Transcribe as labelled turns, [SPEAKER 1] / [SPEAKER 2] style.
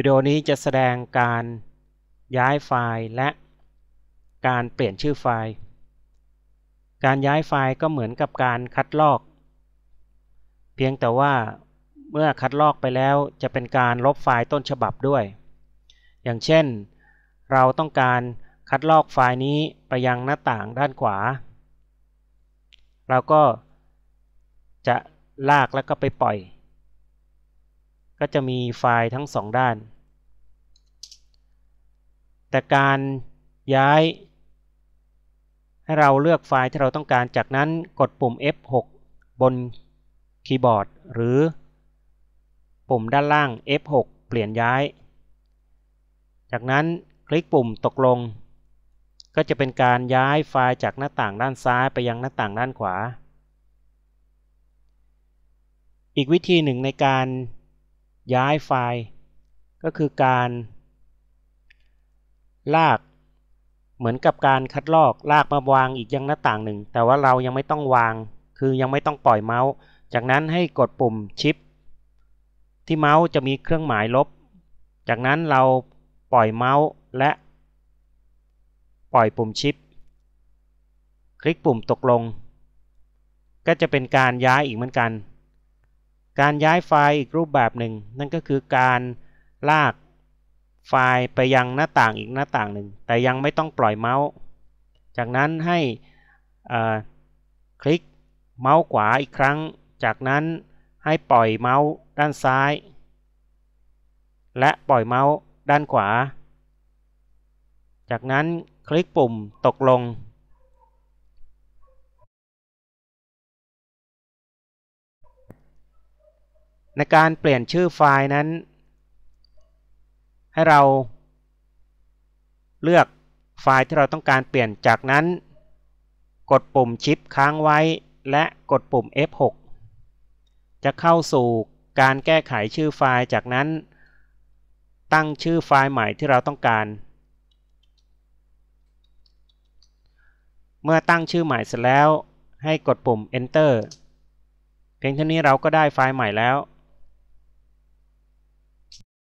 [SPEAKER 1] วิดีโอนี้จะแสดงการย้ายไฟล์และการเปลี่ยนชื่อไฟล์ การย้ายไฟล์ก็เหมือนกับการคัดลอก เพียงแต่ว่าเมื่อคัดลอกไปแล้วจะเป็นการลบไฟล์ต้นฉบับด้วย อย่างเช่น เราต้องการคัดลอกไฟล์นี้ไปยังหน้าต่างด้านขวา เราก็จะลากแล้วก็ไปปล่อย ก็จะมีไฟล์ทั้งสองด้าน แต่การย้าย ให้เราเลือกไฟล์ที่เราต้องการ จากนั้นกดปุ่ม F6 บนคีย์บอร์ด หรือ ปุ่มด้านล่าง F6 เปลี่ยนย้าย จากนั้นคลิกปุ่มตกลง ก็จะเป็นการย้ายไฟล์จากหน้าต่างด้านซ้ายไปยังหน้าต่างด้านขวา อีกวิธีหนึ่งในการ ย้ายไฟล์ ก็คือการลากเหมือนกับการคัดลอกลากมาวางอีกยังหน้าต่างหนึ่ง แต่ว่าเรายังไม่ต้องวาง คือยังไม่ต้องปล่อยเมาส์ จากนั้นให้กดปุ่มชิป ที่เมาส์จะมีเครื่องหมายลบ จากนั้นเราปล่อยเมาส์และ ปล่อยปุ่มชิป คลิกปุ่มตกลง ก็จะเป็นการย้ายอีกเหมือนกัน การย้ายไฟล์อีกรูปแบบหนึ่ง นั่นก็คือการลากไฟล์ไปยังหน้าต่างอีกหน้าต่างหนึ่ง แต่ยังไม่ต้องปล่อยเมาส์ จากนั้นให้คลิกเมาส์ขวาอีกครั้ง จากนั้นให้ปล่อยเมาส์ด้านซ้าย และปล่อยเมาส์ด้านขวา จากนั้นคลิกปุ่มตกลง ในการเปลี่ยนชื่อไฟล์นั้น ให้เราเลือกไฟล์ที่เราต้องการเปลี่ยนจากนั้น กดปุ่มชิปค้างไว้ และกดปุ่ม F6 จะเข้าสู่การแก้ไขชื่อไฟล์จากนั้น ตั้งชื่อไฟล์ใหม่ที่เราต้องการ เมื่อตั้งชื่อใหม่เสร็จแล้วให้กดปุ่ม Enter เพียงเท่านี้เราก็ได้ไฟล์ใหม่แล้ว